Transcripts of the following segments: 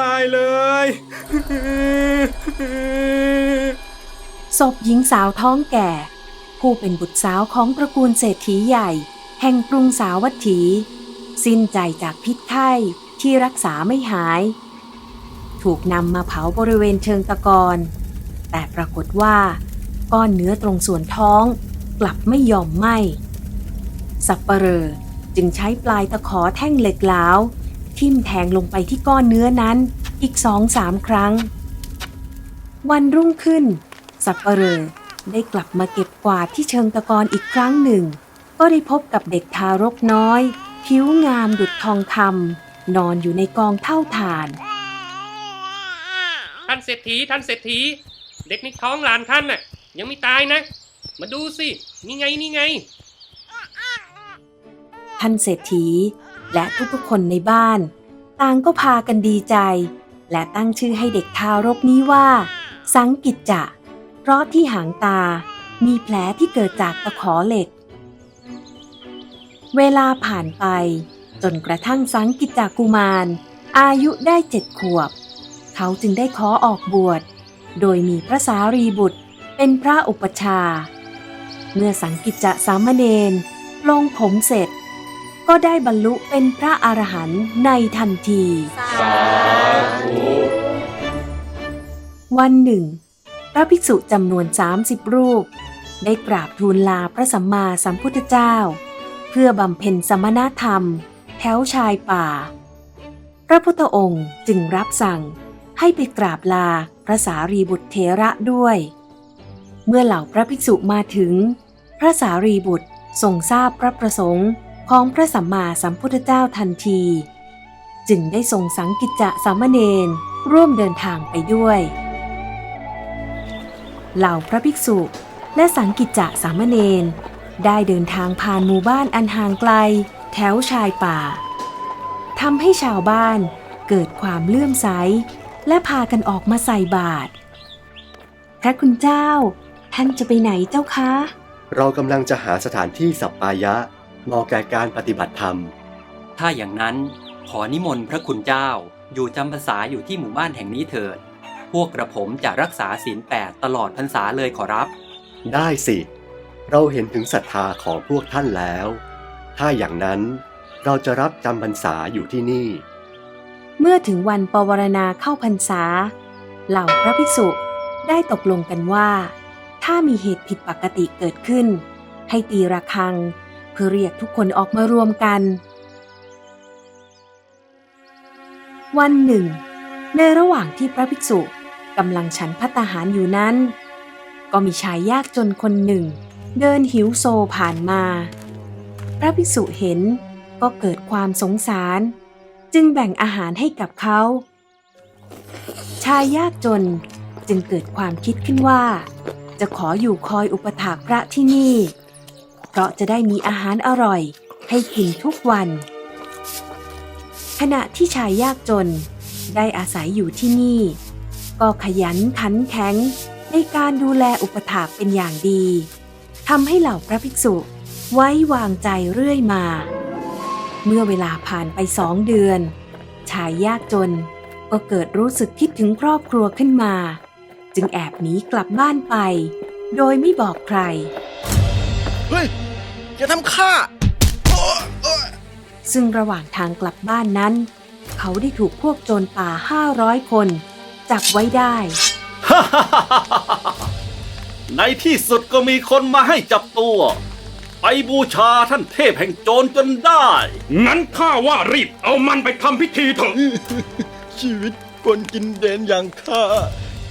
ตายเลย ศพหญิงสาวท้องแก่ ผู้เป็นบุตรสาวของตระกูลเศรษฐีใหญ่ แห่งกรุงสาวัตถี สิ้นใจจากพิษไข้ที่รักษาไม่หาย ถูกนำมาเผาบริเวณเชิงตะกอนแต่ปรากฏว่าก้อนเนื้อตรงส่วนท้องกลับไม่ยอมไหมสับปเหรอจึงใช้ปลายตะขอแท่งเหล็กหลาว ทิ่มแทงลงไปที่ก้อนเนื้อนั้นอีกสองสามครั้ง วันรุ่งขึ้น สับปะเหรอได้กลับมาเก็บกวาดที่เชิงตะกอนอีกครั้งหนึ่ง ก็ได้พบกับเด็กทารกน้อย ผิวงามดุจทองคำนอนอยู่ในกองเท่าฐาน ท่านเศรษฐีท่านเศรษฐี เด็กในท้องหลานท่านน่ะ ยังไม่ตายนะ มาดูสิ นี่ไงนี่ไง ท่านเศรษฐี และทุกๆคนในบ้าน ต่างก็พากันดีใจ และตั้งชื่อให้เด็กทารกนี้ว่า สังกิจจะ เพราะที่หางตา มีแผลที่เกิดจากตะขอเหล็ก เวลาผ่านไป จนกระทั่งสังกิจจากุมาร อายุได้เจ็ดขวบ เขาจึงได้ขอออกบวช โดยมีพระสารีบุตรเป็นพระอุปชา เมื่อสังกิจจะสามเณรลงผมเสร็จ ก็ได้บรรลุเป็นพระอรหันต์ในทันที วันหนึ่ง พระภิกษุจำนวน 30 รูป ได้กราบทูลลาพระสัมมาสัมพุทธเจ้า เพื่อบำเพ็ญสมณธรรม แถวชายป่า พระพุทธองค์จึงรับสั่งให้ไปกราบลาพระสารีบุตรเถระด้วย เมื่อเหล่าพระภิกษุมาถึง พระสารีบุตรทรงทราบพระประสงค์ ของพระสัมมาสัมพุทธเจ้าทันที จึงได้ทรงสังกิจจะสามเณรร่วมเดินทางไปด้วยเหล่าพระภิกษุและสังกิจจะสามเณรได้เดินทางผ่านหมู่บ้านอันห่างไกล แถวชายป่าทำให้ชาวบ้านเกิดความเลื่อมใส และพากันออกมาใส่บาตรพระคุณเจ้า ท่านจะไปไหนเจ้าคะ เรากำลังจะหาสถานที่สัปปายะ เหมาะแก่การปฏิบัติธรรม ถ้าอย่างนั้นขอนิมนต์พระคุณเจ้าอยู่จำพรรษาอยู่ที่หมู่บ้านแห่งนี้เถิด พวกกระผมจะรักษาศีลแปดตลอดพรรษาเลยขอรับ ได้สิ เราเห็นถึงศรัทธาของพวกท่านแล้ว ถ้าอย่างนั้นเราจะรับจำพรรษาอยู่ที่นี่ เมื่อถึงวันปวารณาเข้าพรรษา เหล่าพระภิกษุได้ตกลงกันว่า ถ้ามีเหตุผิดปกติเกิดขึ้น ให้ตีระฆัง เพื่อเรียกทุกคนออกมารวมกัน วันหนึ่ง ในระหว่างที่พระภิกษุกำลังฉันพัตตาหารอยู่นั้น ก็มีชายยากจนคนหนึ่ง เดินหิวโซผ่านมา พระภิกษุเห็นก็เกิดความสงสาร จึงแบ่งอาหารให้กับเขา ชายยากจนจึงเกิดความคิดขึ้นว่า จะขออยู่คอยอุปถากพระที่นี่ เพราะจะได้มีอาหารอร่อย ให้กินทุกวัน ขณะที่ชายยากจน ได้อาศัยอยู่ที่นี่ ก็ขยันขันแข็งในการดูแลอุปถากเป็นอย่างดีทำให้เหล่าพระภิกษุไว้วางใจเรื่อยมา เมื่อเวลาผ่านไปสองเดือน ชายยากจนก็เกิดรู้สึกคิดถึงครอบครัวขึ้นมา จึงแอบหนีกลับบ้านไป โดยไม่บอกใคร เฮ้ย อย่าทำข้าโอ๊ยโอ๊ยซึ่งระหว่างทางกลับบ้านนั้น เขาได้ถูกพวกโจรป่าห้าร้อยคน จับไว้ได้ ในที่สุดก็มีคนมาให้จับตัว ไปบูชาท่านเทพแห่งโจรจนได้ งั้นข้าว่ารีบเอามันไปทำพิธีเถอะ ชีวิตคนกินเดนอย่างข้า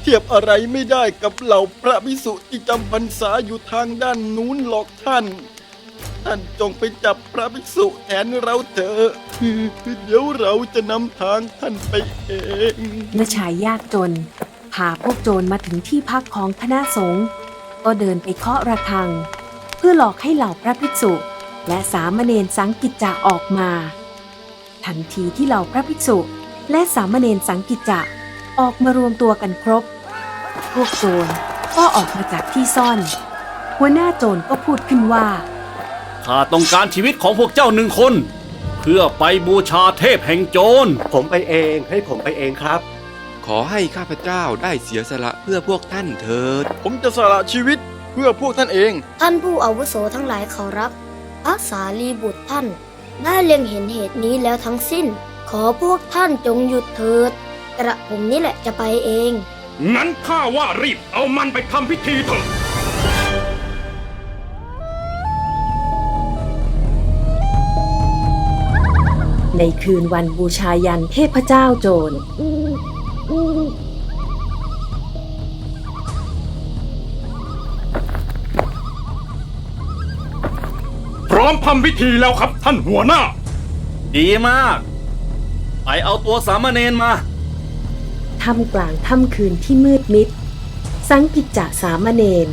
เทียบอะไรไม่ได้กับเหล่าพระภิกษุที่จำพรรษาอยู่ทางด้านนู้นหรอกท่าน ท่านจงไปจับพระภิกษุแทนเราเถอะเดี๋ยวเราจะนำทางท่านไปเองเมื่อชายยากจนพาพวกโจรมาถึงที่พักของคณะสงฆ์ก็เดินไปเคาะระฆัง เพื่อหลอกให้เหล่าพระภิกษุ และสามเณรสังกิจจะออกมา ทันทีที่เหล่าพระภิกษุ และสามเณรสังกิจจะออกมารวมตัวกันครบ พวกโจรก็ออกมาจากที่ซ่อน หัวหน้าโจรก็พูดขึ้นว่า ข้าต้องการชีวิตของพวกเจ้าหนึ่งคนขเพื่อไปบูชาเทพแห่งโจร ผมไปเองให้ผมไปเองครับ ขอให้ข้าพเจ้าได้เสียสละเพื่อพวกท่านเถิด ผมจะสละชีวิตเพื่อพวกท่านเอง ท่านผู้อาวุโสทั้งหลายขอรับพระสารีบุตรท่าน ได้เล็งเห็นเหตุนี้แล้วทั้งสิ้น ขอพวกท่านจงหยุดเถิด กระผมนี่แหละจะไปเอง งั้นข้าว่ารีบเอามันไปทำพิธีเถอะ ในคืนวันบูชายันเทพเจ้าโจร พร้อมทำพิธีแล้วครับท่านหัวหน้า ดีมาก ไปเอาตัวสามเณรมา ท่ามกลางค่ำคืนที่มืดมิด สังกิจจะสามเณร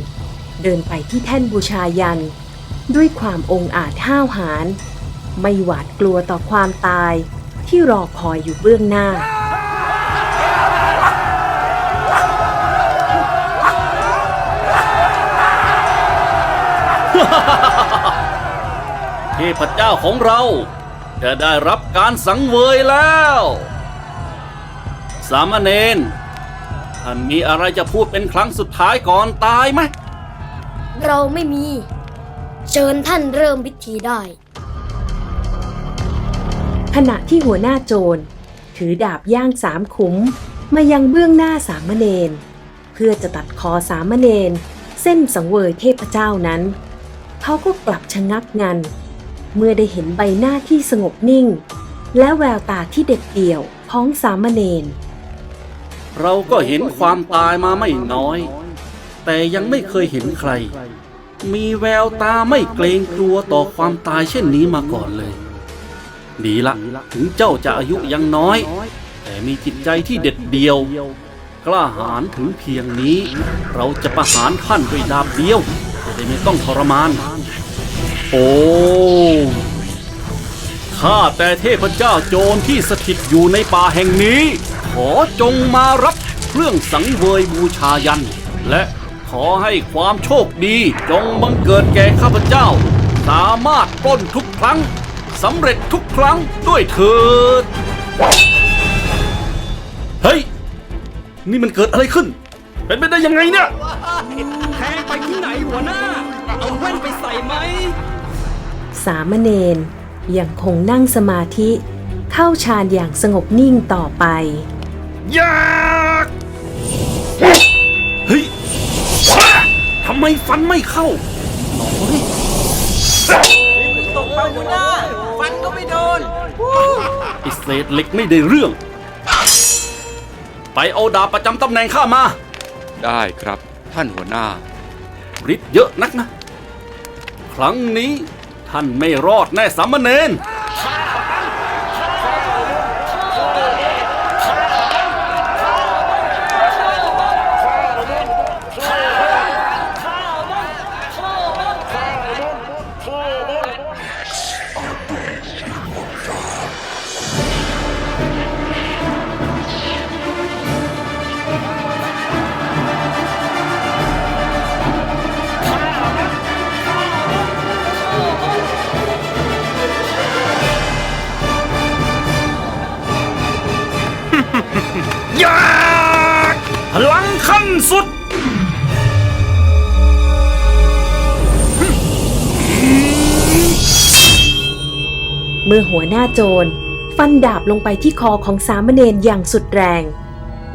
เดินไปที่แท่นบูชายัน ด้วยความองอาจห้าวหาญ ไม่หวาดกลัวต่อความตายที่รอคอยอยู่เบื้องหน้า เทพเจ้าของเราจะได้รับการสังเวยแล้ว สามเณรท่านมีอะไรจะพูดเป็นครั้งสุดท้ายก่อนตายไหม เราไม่มี เชิญท่านเริ่มพิธีได้ ขณะที่หัวหน้าโจร ถือดาบย่างสามขุม มายังเบื้องหน้าสามเณรเพื่อจะตัดคอสามเณรเส้นสังเวยเทพเจ้านั้น เขาก็กลับชะงักงัน เมื่อได้เห็นใบหน้าที่สงบนิ่ง และแววตาที่เด็ดเดี่ยวของสามเณรเราก็เห็นความตายมาไม่น้อย แต่ยังไม่เคยเห็นใคร มีแววตาไม่เกรงกลัวต่อความตายเช่นนี้มาก่อนเลย ดีละ ถึงเจ้าจะอายุยังน้อย แต่มีจิตใจที่เด็ดเดี่ยว กล้าหาญถึงเพียงนี้ เราจะประหารท่านด้วยดาบเดียวจะได้ไม่ต้องทรมาน โอ้ข้าแต่เทพเจ้าโจรที่สถิตอยู่ในป่าแห่งนี้ ขอจงมารับเครื่องสังเวยบูชายัน และขอให้ความโชคดีจงบังเกิดแก่ข้าพเจ้า สามารถปล้นทุกครั้ง สำเร็จทุกครั้งด้วยเถิด เฮ้ย นี่มันเกิดอะไรขึ้น เป็นไปได้ยังไงเนี่ย แทงไปที่ไหนหัวหน้า เอาแว่นไปใส่ไหม สามเณรยังคงนั่งสมาธิ เข้าฌานอย่างสงบนิ่งต่อไปอยากเฮ้ยทำไมฟันไม่เข้าหนอยตกไปหัวหน้า ฟันก็ไม่โดนไอเศษเหล็กไม่ได้เรื่อง ไปเอาดาบประจำตำแหน่งข้ามา ได้ครับ ท่านหัวหน้าฤทธิ์เยอะนักนะ ครั้งนี้ท่านไม่รอดแน่สามเณร เมื่อหัวหน้าโจร ฟันดาบลงไปที่คอของสามเณรอย่างสุดแรง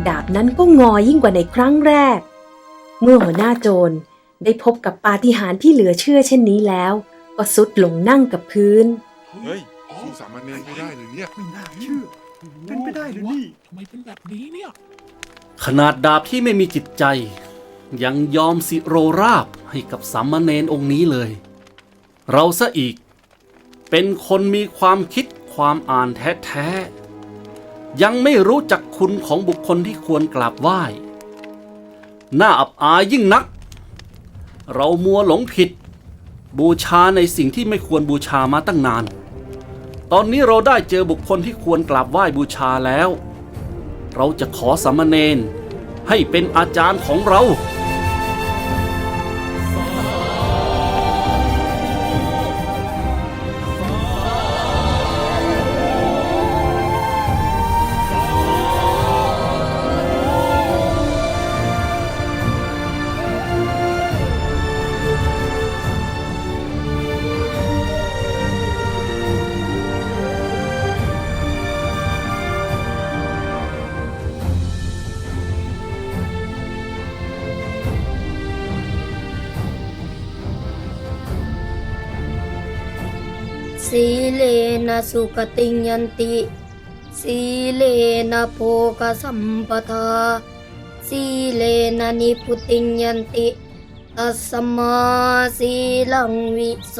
ดาบนั้นก็งอยิ่งกว่าในครั้งแรก เมื่อหัวหน้าโจรได้พบกับปาฏิหาริย์ที่เหลือเชื่อเช่นนี้แล้ว ก็สุดลงนั่งกับพื้น เฮ้ยสู้สามเณรไม่ได้เลยเนี่ยไม่น่าเชื่อเป็นไปได้หรือนี่ทำไมเป็นแบบนี้เนี่ย ขนาดดาบที่ไม่มีจิตใจ ยังยอมสิโรราบให้กับสามเณรองค์นี้เลย เราซะอีก เป็นคนมีความคิดความอ่านแท้ๆ ยังไม่รู้จักคุณของบุคคลที่ควรกราบไหว้น่าอับอายยิ่งนัก เรามัวหลงผิด บูชาในสิ่งที่ไม่ควรบูชามาตั้งนาน ตอนนี้เราได้เจอบุคคลที่ควรกราบไหว้บูชาแล้ว เราจะขอสามเณรให้เป็นอาจารย์ของเรา นะสุกติยันติ สีเลนะโภกสัมปทา สีเลนะนิพุติยันติตัสมาสีลังวิโส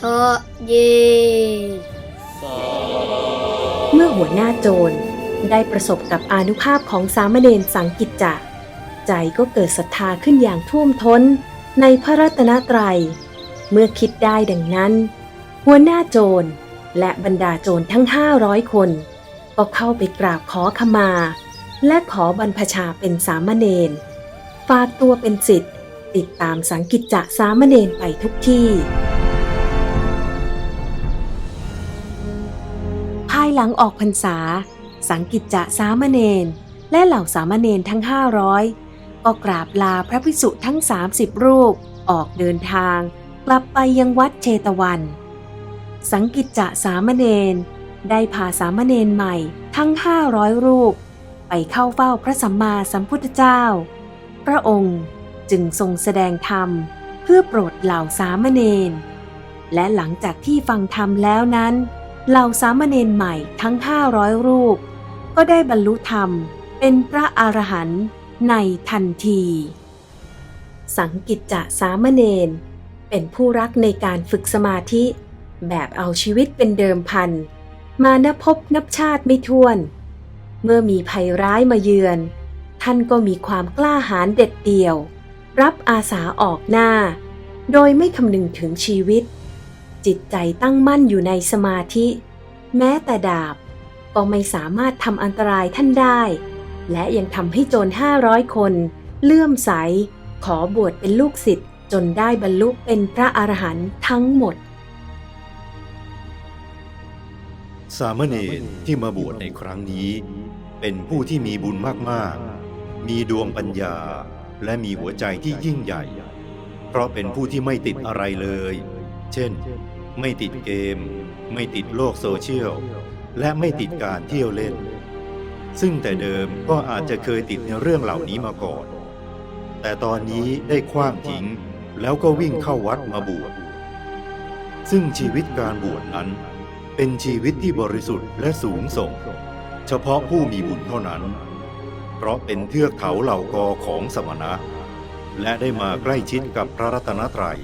ทะเย เมื่อหัวหน้าโจรได้ประสบกับอานุภาพของสามเณรสังกิจจะ ใจก็เกิดศรัทธาขึ้นอย่างท่วมท้นในพระรัตนตรัย เมื่อคิดได้ดังนั้น หัวหน้าโจรและบรรดาโจรทั้งห้าร้อยคน ก็เข้าไปกราบขอขมา และขอบรรพชาเป็นสามเณรฝากตัวเป็นสิทธิ์ติดตามสังกิจจะสามเณรไปทุกที่ ภายหลังออกพรรษา สังกิจจะสามเณรและเหล่าสามเณรทั้ง 500 ก็กราบลาพระภิกษุทั้ง 30 รูปออกเดินทาง กลับไปยังวัดเชตวัน สังกิจจะสามเณรได้พาสามเณรใหม่ทั้ง 500 รูป ไปเข้าเฝ้าพระสัมมาสัมพุทธเจ้า พระองค์จึงทรงแสดงธรรมเพื่อโปรดเหล่าสามเณร และหลังจากที่ฟังธรรมแล้วนั้น เหล่าสามเณรใหม่ทั้ง 500 รูป ก็ได้บรรลุธรรมเป็นพระอรหันต์ในทันที สังกิจจะสามเณรเป็นผู้รักในการฝึกสมาธิ แบบเอาชีวิตเป็นเดิมพัน มานับพบนับชาติไม่ถ้วน เมื่อมีภัยร้ายมาเยือน ท่านก็มีความกล้าหาญเด็ดเดี่ยว รับอาสาออกหน้า โดยไม่คำนึงถึงชีวิต จิตใจตั้งมั่นอยู่ในสมาธิ แม้แต่ดาบ ก็ไม่สามารถทำอันตรายท่านได้ และยังทำให้โจรห้าร้อยคน เลื่อมใส ขอบวชเป็นลูกศิษย์จนได้บรรลุเป็นพระอรหันต์ทั้งหมด สามเณรที่มาบวชในครั้งนี้ เป็นผู้ที่มีบุญมากๆ มีดวงปัญญาและมีหัวใจที่ยิ่งใหญ่ เพราะเป็นผู้ที่ไม่ติดอะไรเลย เช่น ไม่ติดเกม ไม่ติดโลกโซเชียล และไม่ติดการเที่ยวเล่น ซึ่งแต่เดิมก็อาจจะเคยติดในเรื่องเหล่านี้มาก่อน แต่ตอนนี้ได้คว้างทิ้งแล้วก็วิ่งเข้าวัดมาบวช ซึ่งชีวิตการบวชนั้น เป็นชีวิตที่บริสุทธิ์และสูงส่ง เฉพาะผู้มีบุญเท่านั้น เพราะเป็นเทือกเขาเหล่ากอของสมณะ และได้มาใกล้ชิดกับพระรัตนตรัย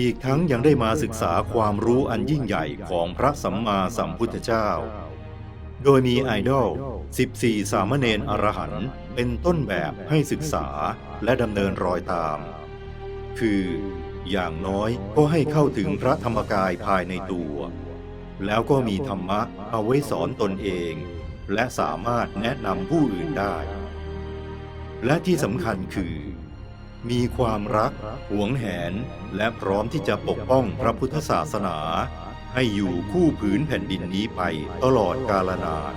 อีกทั้งยังได้มาศึกษาความรู้อันยิ่งใหญ่ของพระสัมมาสัมพุทธเจ้า โดยมีไอดอล 14 สามเณรอรหันต์เป็นต้นแบบให้ศึกษาและดำเนินรอยตาม คืออย่างน้อยก็ให้เข้าถึงพระธรรมกายภายในตัว แล้วก็มีธรรมะเอาไว้สอนตนเอง และสามารถแนะนำผู้อื่นได้ และที่สำคัญคือ มีความรัก หวงแหน และพร้อมที่จะปกป้องพระพุทธศาสนา ให้อยู่คู่ผืนแผ่นดินนี้ไปตลอดกาลนาน